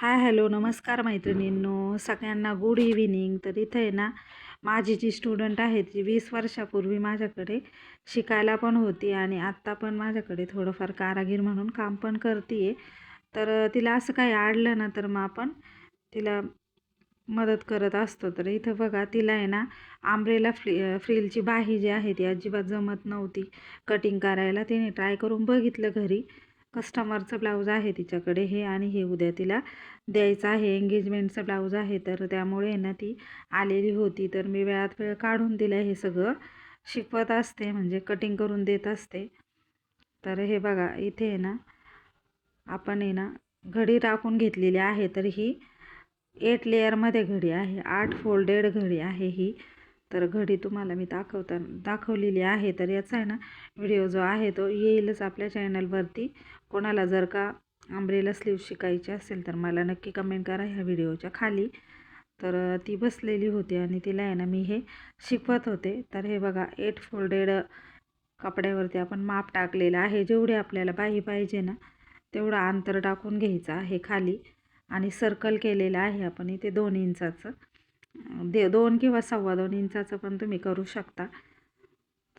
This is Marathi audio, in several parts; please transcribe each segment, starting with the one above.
हाय हॅलो नमस्कार मैत्रिणींनो. सगळ्यांना गुड इव्हिनिंग तर इथं आहे ना माझी जी स्टुडंट आहे ती वीस वर्षापूर्वी माझ्याकडे शिकायला पण होती आणि आत्ता पण माझ्याकडे थोडंफार कारागीर म्हणून काम पण करते आहे तर तिला असं काही आडलं ना तर मग आपण तिला मदत करत असतो. तर इथं बघा तिला आहे ना आंब्रेला फ्री फ्रिलची बाही जी आहे ती अजिबात जमत नव्हती. कटिंग करायला तिने ट्राय करून बघितलं घरी. कस्टमरचं ब्लाऊज आहे तिच्याकडे हे आणि हे उद्या तिला द्यायचं आहे. एंगेजमेंटचं ब्लाऊज आहे तर त्यामुळे ना ती आलेली होती. तर मी वेळात वेळ काढून दिलं हे सगळं शिकवत असते म्हणजे कटिंग करून देत असते. तर हे बघा इथे आहे ना आपण आहे ना घडी टाकून घेतलेली आहे तर ही एट लेअरमध्ये घडी आहे. आठ फोल्डेड घडी आहे ही. तर घडी तुम्हाला मी दाखवता दाखवलेली आहे. तर याचा आहे ना व्हिडिओ जो आहे तो येईलच आपल्या चॅनलवरती कोणाला जर का आंब्रेला स्लीव शिकायची असेल तर मला नक्की कमेंट करा ह्या व्हिडिओच्या खाली. तर ती बसलेली होती आणि तिला आहे ना मी हे शिकवत होते. तर हे बघा एट फोल्डेड कपड्यावरती आपण माप टाकलेलं आहे. जेवढे आपल्याला बाही पाहिजे ना तेवढं अंतर टाकून घ्यायचं आहे खाली. आणि सर्कल केलेलं आहे आपण इथे दोन इंचाचं. दे दोन किंवा सव्वा दोन इंचाचं पण तुम्ही करू शकता.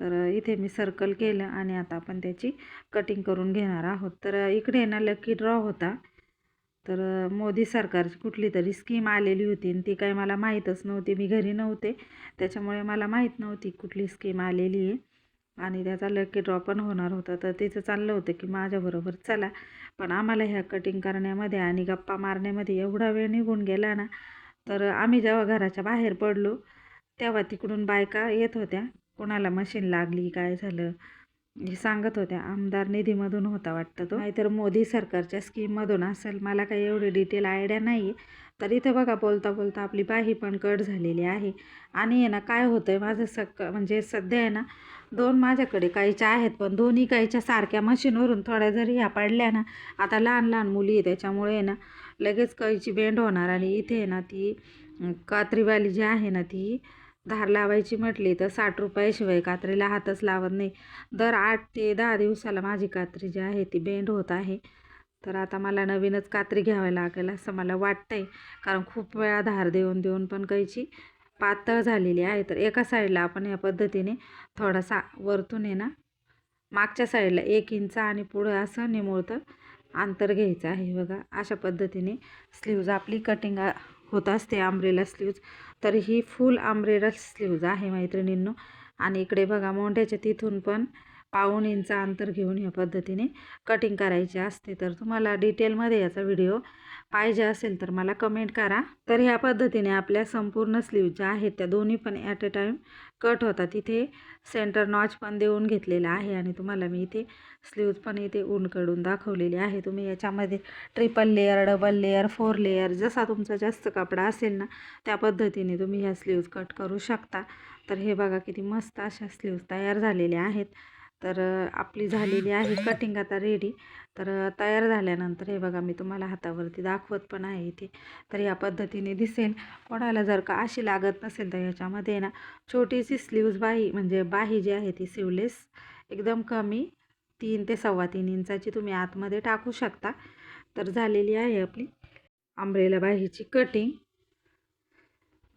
तर इथे मी सर्कल केलं आणि आता आपण त्याची कटिंग करून घेणार आहोत. तर इकडे ना लकी ड्रॉ होता. तर मोदी सरकारची कुठली तरी स्कीम आलेली होती आणि ती काही मला माहीतच नव्हती. मी घरी नव्हते. त्याच्यामुळे मला माहीत नव्हती कुठली स्कीम आलेली आहे. आणि त्याचा लकी ड्रॉ पण होणार होता. तर तिचं चाललं होतं की माझ्याबरोबर चला. पण आम्हाला ह्या कटिंग करण्यामध्ये आणि गप्पा मारण्यामध्ये एवढा वेळ निघून गेला ना तर आम्ही जेव्हा घराच्या बाहेर पडलो तेव्हा तिकडून बायका येत होत्या. कोणाला मशीन लागली काय झालं? हे सांगत होत्या. आमदार निधीमधून होता वाटतं तो. नाहीतर मोदी सरकारच्या स्कीममधून असेल. मला काही एवढी डिटेल आयडिया नाही आहे तर इथं बघा बोलता बोलता आपली बाही पण कट झालेली आहे. आणि आहे ना काय होतं आहे माझं सक म्हणजे सध्या आहे ना दोन माझ्याकडे काहीच्या आहेत पण दोन्ही काहीच्या सारख्या मशीनवरून थोड्या जरी ह्या पडल्या ना आता लहान लहान मुली आहे त्याच्यामुळे आहे ना लगेच काहीची बेंड होणार. आणि इथे आहे ना ती कात्रीवाली जी आहे ना ती धार लावायची म्हटली तर साठ रुपयाशिवाय कात्रीला हातच लावत नाही. दर आठ ते दहा दिवसाला माझी कात्री जी आहे ती बेंड होत आहे. तर आता मला नवीनच कात्री घ्यावी लागेल असं मला वाटतं आहे कारण खूप वेळा धार देऊन देऊन पण कैची पातळ झालेली आहे. तर एका साईडला आपण या पद्धतीने थोडासा वरतून आहे ना मागच्या साईडला एक इंच आणि पुढं असं निमुळतं अंतर घ्यायचं आहे. बघा अशा पद्धतीने स्लीव्ज आपली कटिंग होत असते आंब्रेला स्लीव्ज तर ही फुल आंब्रेला स्लीव्ज आहे मैत्रिणींनो. आणि इकडे बघा मोंढ्याच्या तिथून पण पाऊण इंच अंतर घेऊन ह्या पद्धतीने कटिंग करायची असते. तर तुम्हाला डिटेलमध्ये याचा व्हिडिओ पाहिजे असेल तर मला कमेंट करा. तर ह्या पद्धतीने आपल्या संपूर्ण स्लीव ज्या आहेत त्या दोन्ही पण ॲट अ टाईम कट होतात. तिथे सेंटर नॉच पण देऊन घेतलेला आहे आणि तुम्हाला मी इथे स्लीव्ज पण इथे ऊनकडून दाखवलेली आहे. तुम्ही याच्यामध्ये triple layer double layer four layer जसा तुमचा जास्त कपडा असेल ना त्या पद्धतीने तुम्ही ह्या स्लीव्ज कट करू शकता. तर हे बघा किती मस्त अशा स्लीव्ज तयार झालेल्या आहेत. तर आपली झालेली आहे कटिंग आता रेडी तर तयार झाल्यानंतर हे बघा मी तुम्हाला हातावरती दाखवत पण आहे इथे. तर या पद्धतीने दिसेल. कोणाला जर का अशी लागत नसेल तर ह्याच्यामध्ये ना छोटीशी स्लीव्ज बाही म्हणजे बाही जी आहे ती सिवलेस एकदम कमी तीन ते सव्वा तीन इंचाची तुम्ही आतमध्ये टाकू शकता. तर झालेली आहे आपली आंब्रेला बाहीची कटिंग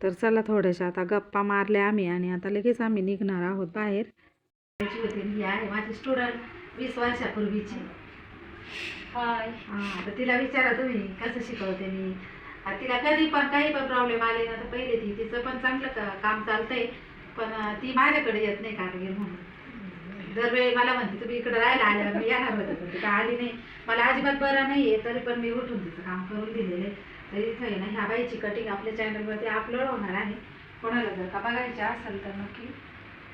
तर चला थोड्याशा आता गप्पा मारल्या आम्ही आणि आता लगेच आम्ही निघणार आहोत बाहेर. होती ही आहे माझी स्टुडंट वीस वर्षापूर्वीची. हाय. हां तर तिला विचारा तुम्ही कसं शिकवते मी? तिला कधी पण काही पण प्रॉब्लेम आले ना तर पहिले ती तिचं पण चांगलं का- काम चालतंय. पण ती माझ्याकडे येत नाही कारागीर म्हणून. दरवेळी मला म्हणते तुम्ही इकडे राहायला आल्यावर मी येणार होते पण ती काय आली नाही. मला अजिबात बरं नाही आहे तरी पण मी उठून तिचं काम करून दिलेलं आहे. तर इथं आहे ना ह्या बाईची कटिंग आपल्या चॅनलवरती अपलोड होणार आहे. कोणाला जर का बघायची असेल तर नक्की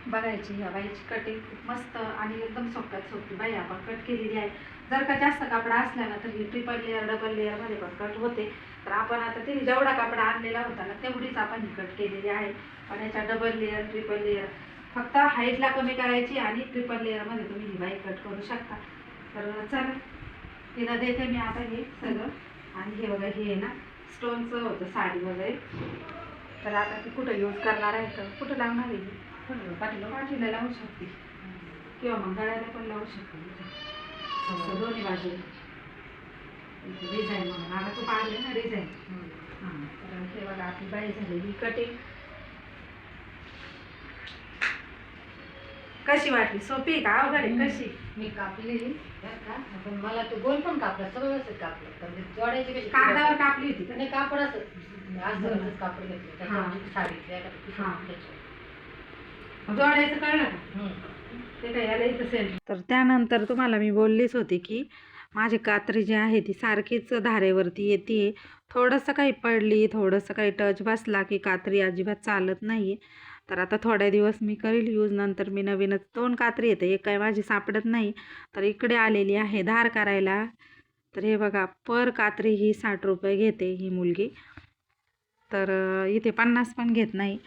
बघायची ह्या बाईची कटिंग खूप मस्त आणि एकदम सोप्यात सोपी बाई आपण कट केलेली आहे. जर का जास्त कापडा असला ना तर ही ट्रिपल लेअर डबल लेअरमध्ये पण कट होते. तर आपण आता तिने जेवढा कापडा आणलेला होता ना तेवढीच आपण ही कट केलेली आहे. पण याच्या डबल लेअर ट्रिपल लेअर फक्त हाईटला कमी करायची आणि ट्रिपल लेअरमध्ये तुम्ही ही बाई कट करू शकता. तर चला तिला देते मी आता हे सगळं. आणि हे बघा हे आहे ना स्टोनचं होतं साडी वगैरे. तर आता ती कुठं यूज करणार आहे तर कुठं लावणार आहे? पाठीला पाठीला लावू शकते. किंवा मग गळ्याला पण लावू शकते. दोन्ही बाजूला. डिझाईन म्हणून. आता तू पाहिले ना डिझाईन हां. तर हे बघा आपली बाई झालेली कटिंग कशी वाटली? सोपी का? अवघड आहे? कशी? मी कापलेली बरं का? पण मला तो गोल पण कापला सगळं व्यवस्थित कापलं. पण ते जोडायची कशी? कागदावर कापली होती का? नाही कापड असं कापड घेतलं. साडीतल्या एका पिशवीत हां. त्याच्यावर. जोडायचं कळलं का? हम्म. ते काय याला इथं सेल तर त्यानंतर तुम्हाला मी बोललीच होती की माझी कात्री जी आहे ती सारखीच धारेवरती येते. थोडंसं काही पडली थोडंसं काही टच बसला की कात्री अजिबात चालत नाही तर आता थोड्या दिवस मी करील यूज नंतर मी नवीनच दोन कात्री येते. एक काही माझी सापडत नाही. तर इकडे आलेली आहे धार करायला. तर हे बघा पर कात्री ही साठ रुपये घेते ही मुलगी. तर इथे पन्नास पण घेत नाही.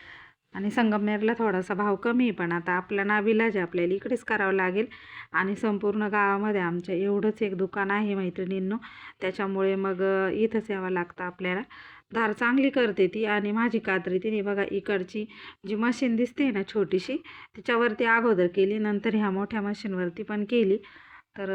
आणि संगमनेरला थोडासा भाव कमी आहे पण आता आपला नाविलाज आपल्याला इकडेच करावं लागेल. आणि संपूर्ण गावामध्ये आमच्या एवढंच एक दुकान आहे मैत्रिणींनो. त्याच्यामुळे मग इथंच यावं लागतं आपल्याला. धार चांगली करते ती आणि माझी कात्री तिने बघा इकडची जी मशीन दिसते ना छोटीशी तिच्यावरती अगोदर केली नंतर ह्या मोठ्या मशीनवरती पण केली. तर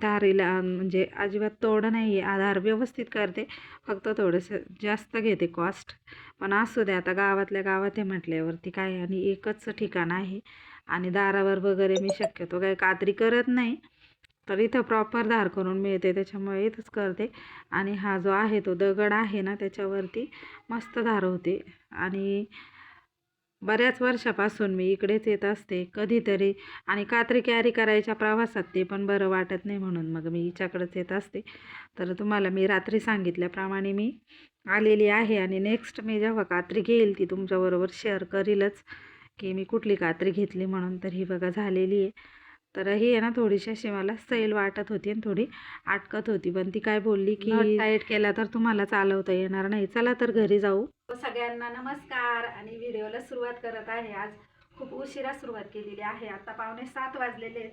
धारीला म्हणजे अजिबात तोडं नाही आहे आधार व्यवस्थित करते. फक्त थोडंसं जास्त घेते कॉस्ट पण असू दे आता गावातल्या गावात आहे म्हटल्यावरती काय आणि एकच ठिकाण आहे. आणि दारावर वगैरे मी शक्यतो काही कात्री करत नाही. तर इथं प्रॉपर धार करून मिळते त्याच्यामुळे इथंच करते. आणि हा जो आहे तो दगड आहे ना त्याच्यावरती मस्त धार होते. आणि बऱ्याच वर्षापासून मी इकडेच येत असते कधीतरी. आणि कात्री कॅरी करायच्या प्रवासात ते पण बरं वाटत नाही म्हणून मग मी हिच्याकडेच येत असते. तर तुम्हाला मी रात्री सांगितल्याप्रमाणे मी आलेली आहे आणि नेक्स्ट मी जेव्हा कात्री घेईल ती तुमच्याबरोबर शेअर करीलच. की मी कुठली कात्री घेतली म्हणून तर ही बघा झालेली आहे. तर ही आहे ना थोडीशी अशी मला सैल वाटत होती आणि थोडी अटकत होती. पण ती काय बोलली की टाईट केला तर तुम्हाला चालवता येणार नाही. चला तर घरी जाऊ. सगळ्यांना नमस्कार. आणि व्हिडिओला सुरुवात करत आहे. आज खूप उशिरा सुरुवात केलेली आहे. आता पावणे सात वाजलेले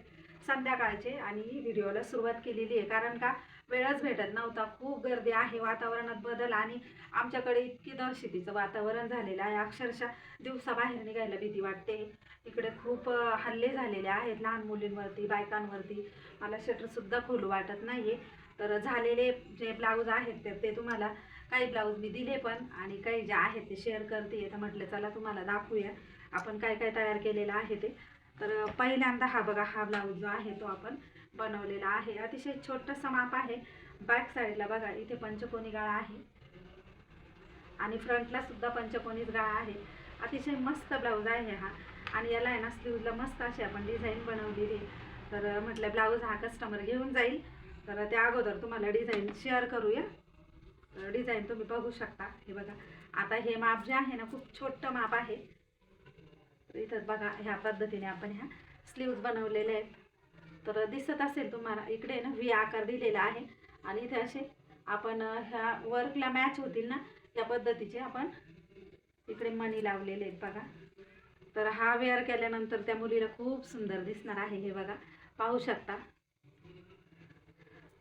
संध्याकाळचे आणि व्हिडिओला सुरुवात केलेली आहे. कारण का? वेळच भेटत नव्हता. खूप गर्दी आहे वातावरणात बदल आणि आमच्याकडे इतकी दहशतीचं वातावरण झालेलं आहे. अक्षरशः दिवसाबाहेर निघायला भीती वाटते. इकडे खूप हल्ले झालेले आहेत लहान मुलींवरती बायकांवरती. मला शटरसुद्धा खोलू वाटत नाही आहे तर झालेले जे ब्लाऊज आहेत तर ते तुम्हाला काही ब्लाऊज मी दिले पण आणि काही जे आहेत ते शेअर करते. तर म्हटलं चला तुम्हाला दाखवूया. आपण काय काय तयार केलेलं आहे ते. तर पहिल्यांदा हा बघा हा ब्लाऊज जो आहे तो आपण बनवलेला आहे. अतिशय छोटंसं माप आहे. बॅक साईडला बघा इथे पंचकोनी गळा आहे. आणि फ्रंटला सुद्धा पंचकोनीच गळा आहे. अतिशय मस्त ब्लाऊज आहे हा. आणि याला आहे ना स्लीवला मस्त अशी आपण डिझाईन बनवलेली तर म्हटलं ब्लाऊज हा कस्टमर घेऊन जाईल. तर त्या अगोदर तुम्हाला डिझाईन शेअर करूया. तर डिझाईन तुम्ही बघू शकता. हे बघा आता हे माप जे आहे ना खूप छोटं माप आहे. इथं बघा ह्या पद्धतीने आपण ह्या स्लीव्ज बनवलेले आहेत. तर दिसत असेल तुम्हाला इकडे ना व्ही आकार दिलेला आहे. आणि इथे असे आपण ह्या वर्कला मॅच होतील ना त्या पद्धतीचे आपण इकडे मणी लावलेले आहेत बघा. तर हा वेअर केल्यानंतर त्या मुलीला खूप सुंदर दिसणार आहे हे बघा. पाहू शकता.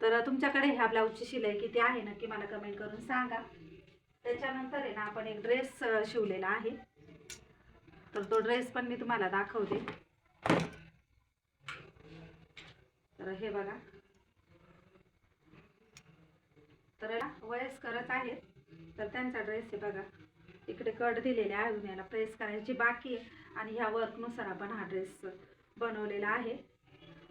तर तुमच्याकडे ह्या ब्लाऊजची शिलाई किती आहे नक्की मला कमेंट करून सांगा. त्याच्यानंतर आहे ना आपण एक ड्रेस शिवलेला आहे. तर तो ड्रेस पण मी तुम्हाला दाखवते. तर हे बघा. तर याला वयस्करच आहेत. तर त्यांचा ड्रेस आहे बघा. इकडे कट दिलेले आहे अजून याला प्रेस करायची बाकी आहे. आणि ह्या वर्कनुसार आपण हा ड्रेस बनवलेला आहे.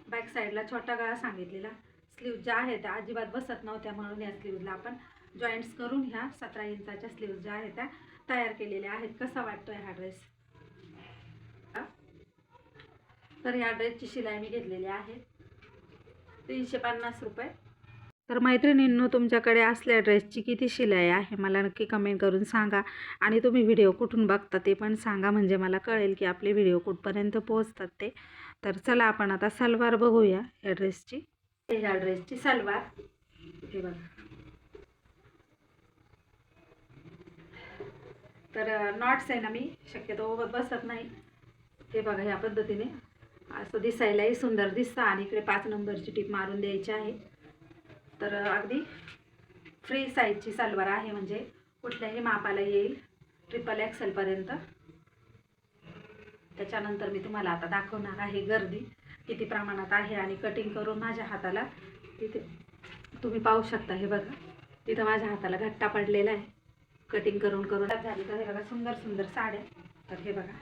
बॅक साईडला छोटा गळा सांगितलेला. स्लीव ज्या आहेत त्या अजिबात बसत नव्हत्या म्हणून या स्लीवला आपण जॉईंट्स करून ह्या सतरा इंचाच्या स्लीव्ज ज्या आहेत त्या तयार केलेल्या आहेत. कसा वाटतोय हा ड्रेस तर ह्या ड्रेसची शिलाई मी घेतलेली आहे. तीनशे पन्नास रुपये. तर मैत्रिणींनो तुमच्याकडे असल्या ड्रेसची किती शिलाई आहे मला नक्की कमेंट करून सांगा. आणि तुम्ही व्हिडिओ कुठून बघता ते पण सांगा म्हणजे मला कळेल की आपले व्हिडिओ कुठपर्यंत पोहोचतात ते. तर चला आपण आता सलवार बघूया या ड्रेसची. ह्या ड्रेसची सलवार. हे बघा. तर नॉट्स आहे ना मी शक्यतो बसत नाही. हे बघा ह्या पद्धतीने. असं दिसायलाही सुंदर दिसतं आणि इकडे पाच नंबरची टीप मारून द्यायची आहे. तर अगदी फ्री साईजची सलवार आहे म्हणजे कुठल्याही मापाला येईल. ट्रिपल एक्सेलपर्यंत त्याच्यानंतर मी तुम्हाला आता दाखवणार आहे गर्दी. किती प्रमाणात आहे आणि कटिंग करून माझ्या हाताला तिथे तुम्ही पाहू शकता हे बघा. तिथं माझ्या हाताला घट्टा पडलेला आहे. कटिंग करून करून झाली तर हे बघा सुंदर सुंदर साड्या. तर हे बघा.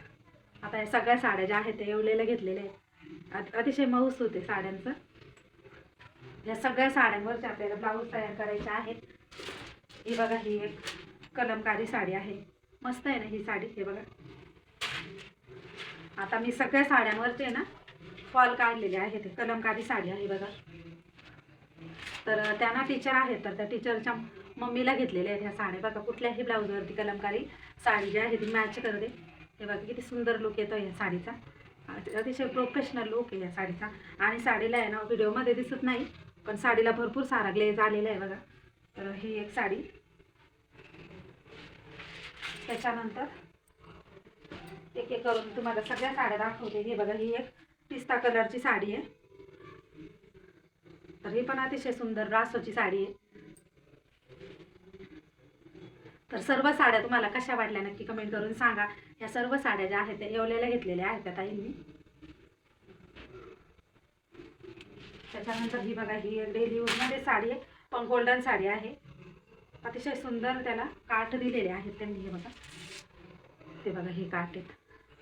आता या सगळ्या साड्या ज्या आहेत ते येवलेल्या घेतलेल्या आहेत. अतिशय मऊस होते साड्यांचं. या सगळ्या साड्यांवरचे आपल्याला ब्लाऊज तयार करायचे आहेत. ही बघा ही एक कलमकारी साडी आहे. मस्त आहे ना ही साडी हे बघा. आता मी सगळ्या साड्यांवरचे ना फॉल काढलेले आहेत. कलमकारी साडी आहे बघा. तर त्यांना टीचर आहेत तर त्या टीचरच्या मम्मीला घेतलेल्या आहेत ह्या साड्या. बघा कुठल्याही ब्लाऊजवरती कलमकारी साडी जी आहे ती मॅच करते हे बघा किती सुंदर लुक येतो या साडीचा. अतिशय प्रोफेशनल लुक आहे या साडीचा. आणि साडीला आहे ना व्हिडिओमध्ये दिसत नाही पण साडीला भरपूर सारा ग्लेज आलेला आहे बघा. तर ही एक साडी. त्याच्यानंतर एक एक करून तुम्हाला सगळ्या साड्या दाखवते. हे बघा ही एक पिस्ता कलरची साडी आहे. तर ही पण अतिशय सुंदर रासोची साडी आहे. तर सर्व साड्या तुम्हाला कशा वाटल्या नक्की कमेंट करून सांगा. या सर्व साड्या ज्या आहेत त्या येवलेल्या घेतलेल्या आहेत त्या ताईंनी. त्याच्यानंतर ही बघा ही एक डेली यूजमध्ये साडी आहे. पण गोल्डन साडी आहे. अतिशय सुंदर त्याला काठ दिलेले आहेत त्यांनी हे बघा. ते बघा हे काठ आहेत.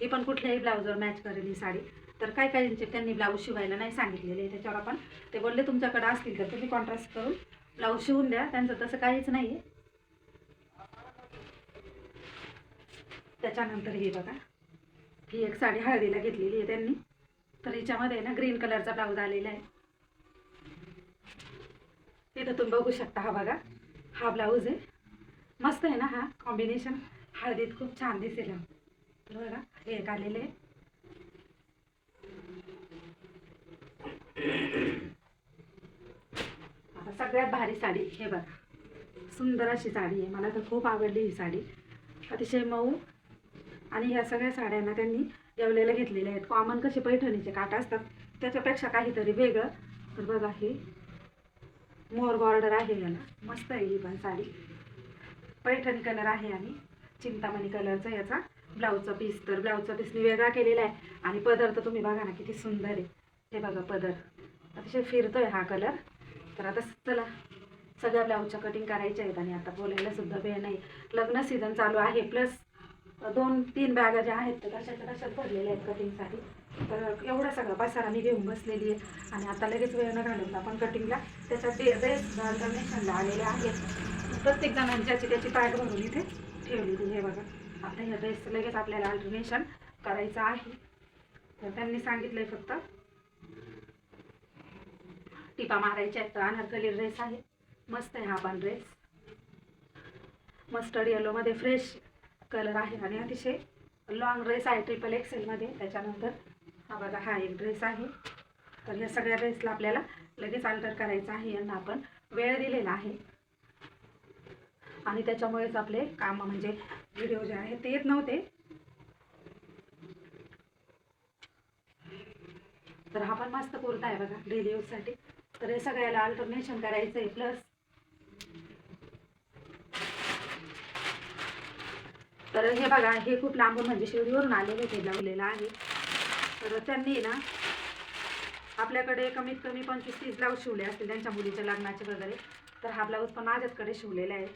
ही पण कुठल्याही ब्लाऊजवर मॅच करेल ही साडी. तर काय काहींचे त्यांनी ब्लाऊज शिवायला नाही सांगितलेले. त्याच्यावर आपण ते बोलले तुमच्याकडे असतील तर तुम्ही कॉन्ट्रास्ट करून ब्लाऊज शिवून द्या. त्यांचं तसं काहीच नाही आहे त्याच्यानंतर ही बघा. ही एक साडी हळदीला घेतलेली आहे त्यांनी. तर हिच्यामध्ये ना ग्रीन कलरचा ब्लाऊज आलेला आहे. इथं तुम्ही बघू शकता हा बघा. हा ब्लाऊज आहे. मस्त आहे ना हा कॉम्बिनेशन हळदीत खूप छान दिसेल. तर बघा हे एक आलेलं आहे. आता सगळ्यात भारी साडी हे बघा. सुंदर अशी साडी आहे. मला तर खूप आवडली ही साडी. अतिशय मऊ आणि ह्या सगळ्या साड्यांना त्यांनी जेवलेल्या घेतलेल्या आहेत. कॉमन कसे पैठणीचे काट असतात त्याच्यापेक्षा काहीतरी वेगळं. तर बघा हे मोर बॉर्डर आहे याला. मस्त आहे ही पण साडी. पैठणी कलर आहे आणि चिंतामणी कलरचा याचा ब्लाऊजचा पीस तर ब्लाऊजचा पीसने वेगळा केलेला आहे. आणि पदर तर तुम्ही बघा ना किती सुंदर आहे. हे बघा पदर. अतिशय फिरतोय हा कलर तर आता चला सगळ्या ब्लाऊजच्या कटिंग करायच्या आहेत आणि आता बोलायला सुद्धा वेळ नाही. लग्न सीझन चालू आहे. प्लस दोन तीन बॅगा ज्या आहेत त्या कशाच्या तशात भरलेल्या आहेत कटिंगसाठी तर एवढा सगळा पसारा मी घेऊन बसलेली आहे. आणि आता लगेच वेळ न घालून आपण कटिंगला त्याच्या डे ड्रेस ऑर्गनायझेशनला आलेले आहेत. प्रत्येक जणांनी ज्याची त्याची पॅक भरून इथे ठेवलेली हे बघा. आता ह्या ड्रेस लगेच आपल्याला अल्टरनेशन करायचं आहे. तर त्यांनी सांगितलंय फक्त टिपा मारायच्या आहेत. तर अनारकली ड्रेस आहे. मस्त आहे हा पण ड्रेस मस्टर्ड येलोमध्ये फ्रेश कलर आहे आणि अतिशय लॉंग ड्रेस आहे ट्रिपल एक्सेलमध्ये त्याच्यानंतर हा बघा हा एक ड्रेस आहे. तर या सगळ्या ड्रेसला आपल्याला लगेच अल्टर करायचं आहे यांना आपण वेळ दिलेला आहे. आणि त्याच्यामुळेच आपले काम म्हणजे व्हिडिओ जे आहेत ते येत नव्हते. तर हा पण मस्त कुर्ता आहे बघा डेली यूजसाठी तर हे सगळ्याला अल्टरनेशन करायचं आहे प्लस तर हे बघा हे खूप लांब म्हणजे शिवडीवरून आलेले ते लावलेलं आहे. तर त्यांनी ना आपल्याकडे कमीत कमी पंचवीस तीस ब्लाऊज शिवले असतील त्यांच्या मुलीच्या लग्नाचे वगैरे. तर हा ब्लाऊज पण माझ्याचकडे शिवलेला आहे.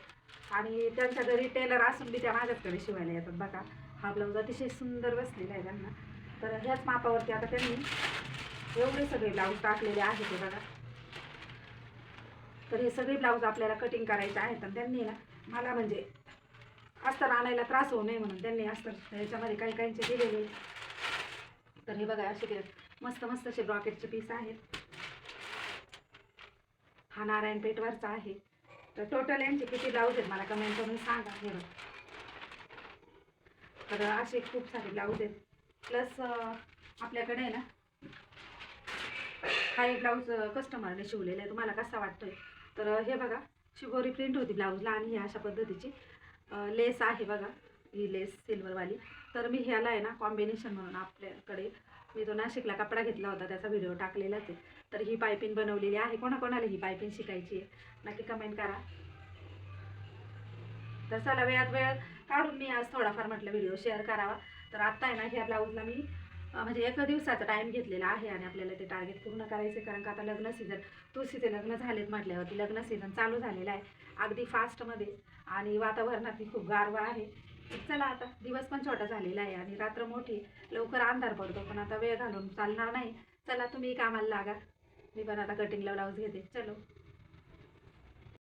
आणि त्यांच्या घरी टेलर असून बी त्या माझ्याचकडे शिवायला येतात बघा. हा ब्लाऊज अतिशय सुंदर बसलेला आहे त्यांना. तर ह्याच मापावरती आता त्यांनी एवढे सगळे ब्लाऊज टाकलेले आहेत ते बघा. तर हे सगळे ब्लाऊज आपल्याला कटिंग करायचे आहेत. आणि त्यांनी ना मला म्हणजे अस्तर आणायला त्रास होऊ नये म्हणून त्यांनी अस्तर याच्यामध्ये काही काहींचे दिलेले. तर हे बघा असे मस्त मस्त असे ब्रॉकेटचे पीस आहेत. हा नारायण पेठवरचा आहे. तर टोटल यांचे किती ब्लाऊज आहेत मला कमेंट करून सांगा. हे बघा. तर असे खूप सारे ब्लाऊज आहेत. प्लस आपल्याकडे आहे ना हा एक ब्लाऊज कस्टमरने शिवलेला आहे तुम्हाला कसा वाटतोय? तर हे बघा. शिगोरी प्रिंट होती ब्लाऊजला आणि ही अशा पद्धतीची. लेस आहे बघा ही लेस सिल्वरवाली. तर मी ह्याला आहे ना कॉम्बिनेशन म्हणून आपल्याकडे मी तो नाशिकला कपडा घेतला होता त्याचा व्हिडिओ टाकलेलाच आहे. तर ही पायपिंग बनवलेली आहे. कोणाकोणाला ही पायपिंग शिकायची आहे? नक्की कमेंट करा. तर चला वेळात वेळ काढून मी आज थोडाफार म्हटलं व्हिडिओ शेअर करावा. तर आत्ता आहे ना ह्या ब्लाऊजला मी म्हणजे एका दिवसाचा टाईम घेतलेला आहे आणि आपल्याला ते टार्गेट पूर्ण करायचे कारण का आता लग्न सीझन तुळशीचे लग्न झालेत म्हटल्यावरती लग्न सीझन चालू झालेलं आहे. अगदी फास्टमध्ये आणि वातावरणातही खूप गारवा आहे. चला आता दिवस पण छोटा झालेला आहे आणि रात्र मोठी लवकर अंधार पडतो पण आता वेळ घालून चालणार नाही. चला तुम्ही कामाला लागा. मी पण आता कटिंगला ब्लाऊज घेते. चलो.